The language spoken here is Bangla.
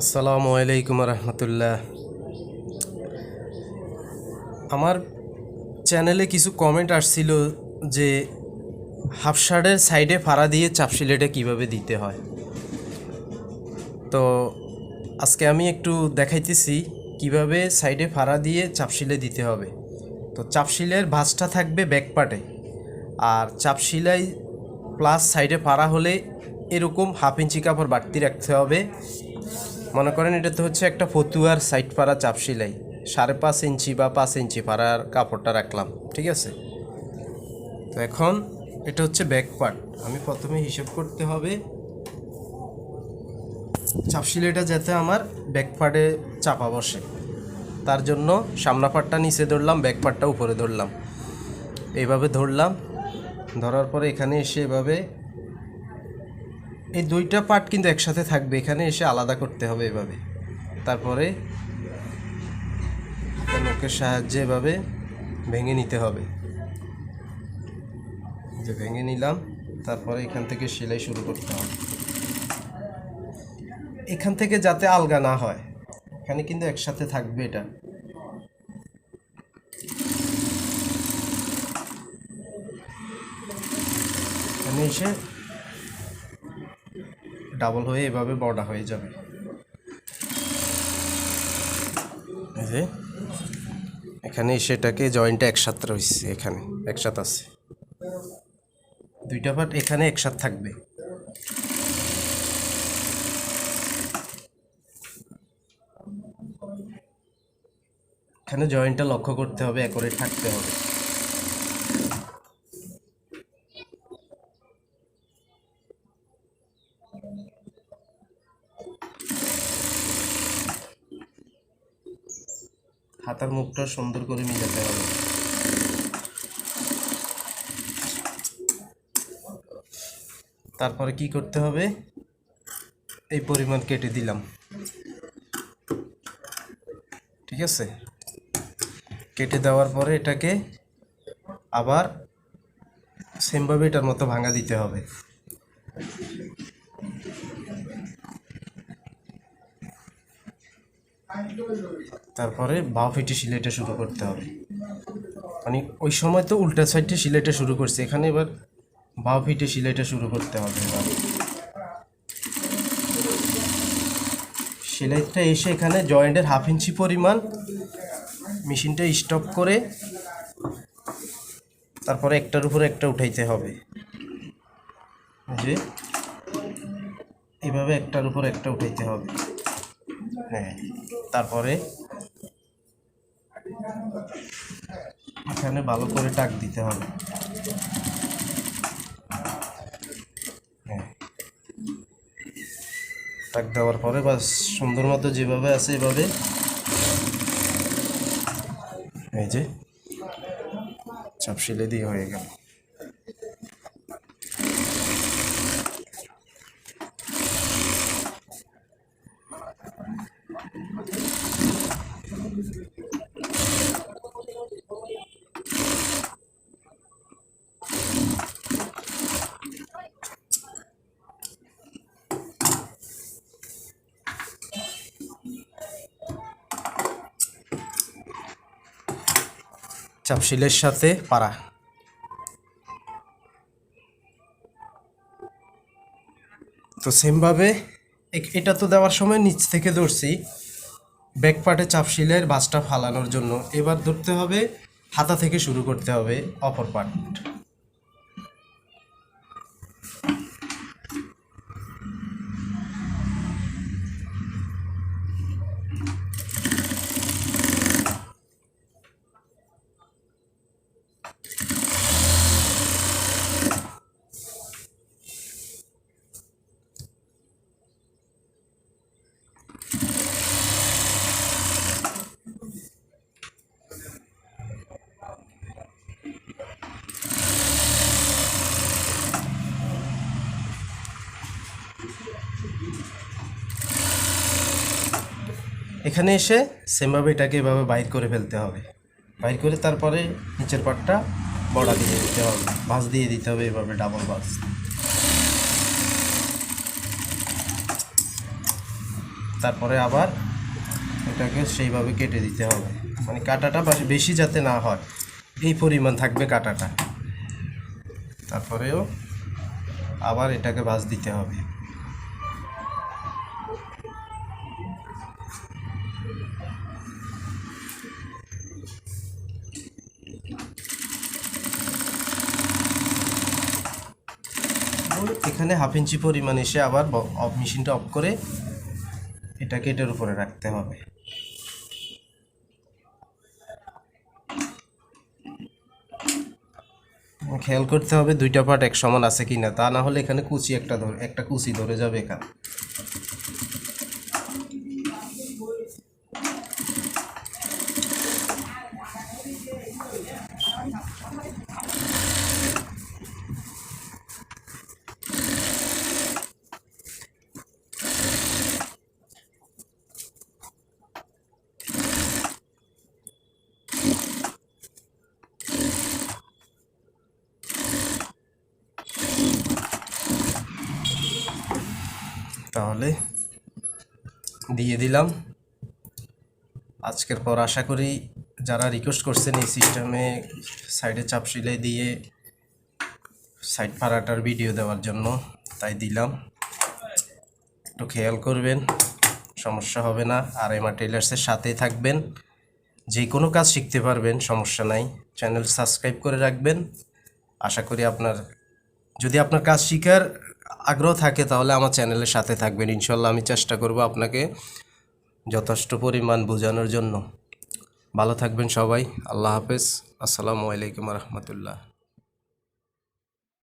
আসসালামু আলাইকুম রহমতুল্লাহ। আমার চ্যানেলে কিছু কমেন্ট আসছিল যে হাফ শার্টের সাইডে ফাড়া দিয়ে চাপ সিলেটে কীভাবে দিতে হয়। তো আজকে আমি একটু দেখাইতেছি কীভাবে সাইডে ফাড়া দিয়ে চাপশিলে দিতে হবে। তো চাপশিলের ভাঁজটা থাকবে ব্যাক পার্টে আর চাপশিলাই প্লাস সাইডে ফাড়া হলে এরকম হাফ ইঞ্চি কাপড় বাড়তি রাখতে হবে। মনে করেন এটা তো হচ্ছে একটা ফতুয়ার সাইড পাড়া চাপ সেলাই। সাড়ে পাঁচ ইঞ্চি বা পাঁচ ইঞ্চি পাড়ার কাপড়টা রাখলাম, ঠিক আছে? তো এখন এটা হচ্ছে ব্যাক পার্ট আমি প্রথমে হিসেব করতে হবে চাপ সিলাইটা যাতে আমার ব্যাক পার্টে চাপা বসে। তার জন্য সামনা পাটটা নিচে ধরলাম ব্যাক পার্টটা উপরে ধরলাম। এইভাবে ধরলাম, ধরার পরে এখানে এসে এভাবে এই দুইটা পার্ট কিন্তু একসাথে থাকবে। এখানে এসে আলাদা করতে হবে এভাবে। তারপরে নখের সাহায্যে এভাবে ভেঙে নিতে হবে। যে ভেঙে নিলাম, তারপরে এখান থেকে সেলাই শুরু করতে হবে। এখান থেকে যাতে আলগা না হয়, এখানে কিন্তু একসাথে থাকবে এটা। এখানে এসে ডাবল হয়ে এভাবে বড়া হয়ে যাবে। এখানে সেটাকে জয়েন্টটা একসাথে রয়েছে এখানে, একসাথে আছে। দুইটা পার্ট এখানে একসাথে থাকবে। এখানে জয়েন্টটা লক্ষ্য করতে হবে, একরে থাকতে হবে। হাতার মুখটা সুন্দর করে মিলাতে হবে। তারপরে কি করতে হবে? এই পরিমাণ কেটে দিলাম। ঠিক আছে? কেটে দেওয়ার পরে এটাকে আবার সেমভাবে এটার মতো ভাঙা দিতে হবে। তারপরে বাঁ ফিটে সিলাইটা শুরু করতে হবে। মানে ওই সময় তো উল্টা সাইডে সিলাইটা শুরু করছে, এখানে এবার বাঁ ফিটে সিলাইটা শুরু করতে হবে সেলাইটা এসে এখানে জয়েন্টের হাফ ইঞ্চি পরিমাণ মেশিনটা স্টপ করে তারপরে একটার উপর একটা উঠাইতে হবে। যে এইভাবে একটার উপর একটা উঠাইতে হবে। হ্যাঁ তারপরে এখানে ভালো করে টাক দিতে হবে। হ্যাঁ। টাক দেওয়ার পরে বাস, সুন্দর মতো যেভাবে আছে এভাবে। এই যে, চাপ সিলে দিয়ে হয়ে গেল। চাপশিলের সাথে পারা তো সেমভাবে এটা তো দেওয়ার সময় নিচ থেকে ধরছি ব্যাক পার্টে চাপশিলের বাসটা ফালানোর জন্য। এবার ধরতে হবে হাতা থেকে শুরু করতে হবে, অপর পার্ট এখানে এসে সেমভাবে এটাকে এভাবে বাইর করে ফেলতে হবে। বাইর করে তারপরে নিচের পাটটা বড়া দিয়ে দিতে হবে, ভাঁজ দিয়ে দিতে হবে এভাবে ডাবল ভাঁজ। তারপরে আবার এটাকে সেইভাবে কেটে দিতে হবে। মানে কাটাটা বাস- বেশি যাতে না হয়, এই পরিমাণ থাকবে কাটাটা। তারপরেও আবার এটাকে ভাঁজ দিতে হবে। এখানে হাফ ইঞ্চি পরিমাণ এসে আবার অফ মেশিনটা অফ করে এটাকে এটার উপরে রাখতে হবে। খেয়াল করতে হবে দুইটা পার্ট এক সমান আছে কিনা, তা না হলে এখানে কুচি একটা ধরে একটা কুচি ধরে যাবে এখানে। তাহলে দিয়ে দিলাম। আজকের পর আশা করি যারা রিকোয়েস্ট করছেন এই সিস্টেমে সাইডে চাপ সিলাই দিয়ে সাইড পাড়াটার ভিডিও দেওয়ার জন্য, তাই দিলাম। একটু খেয়াল করবেন, সমস্যা হবে না। আর এমআর টেলার্সের সাথেই থাকবেন। যে কোনো কাজ শিখতে পারবেন, সমস্যা নাই। চ্যানেল সাবস্ক্রাইব করে রাখবেন। আশা করি আপনার, যদি আপনার কাজ শিখার আগ্রহ থাকে, তাহলে আমার চ্যানেলের সাথে থাকবেন। ইনশাল্লাহ আমি চেষ্টা করব আপনাকে যথেষ্ট পরিমাণ বোঝানোর জন্য। ভালো থাকবেন সবাই। আল্লাহ হাফেজ। আসসালামু আলাইকুম রহমতুল্লাহ।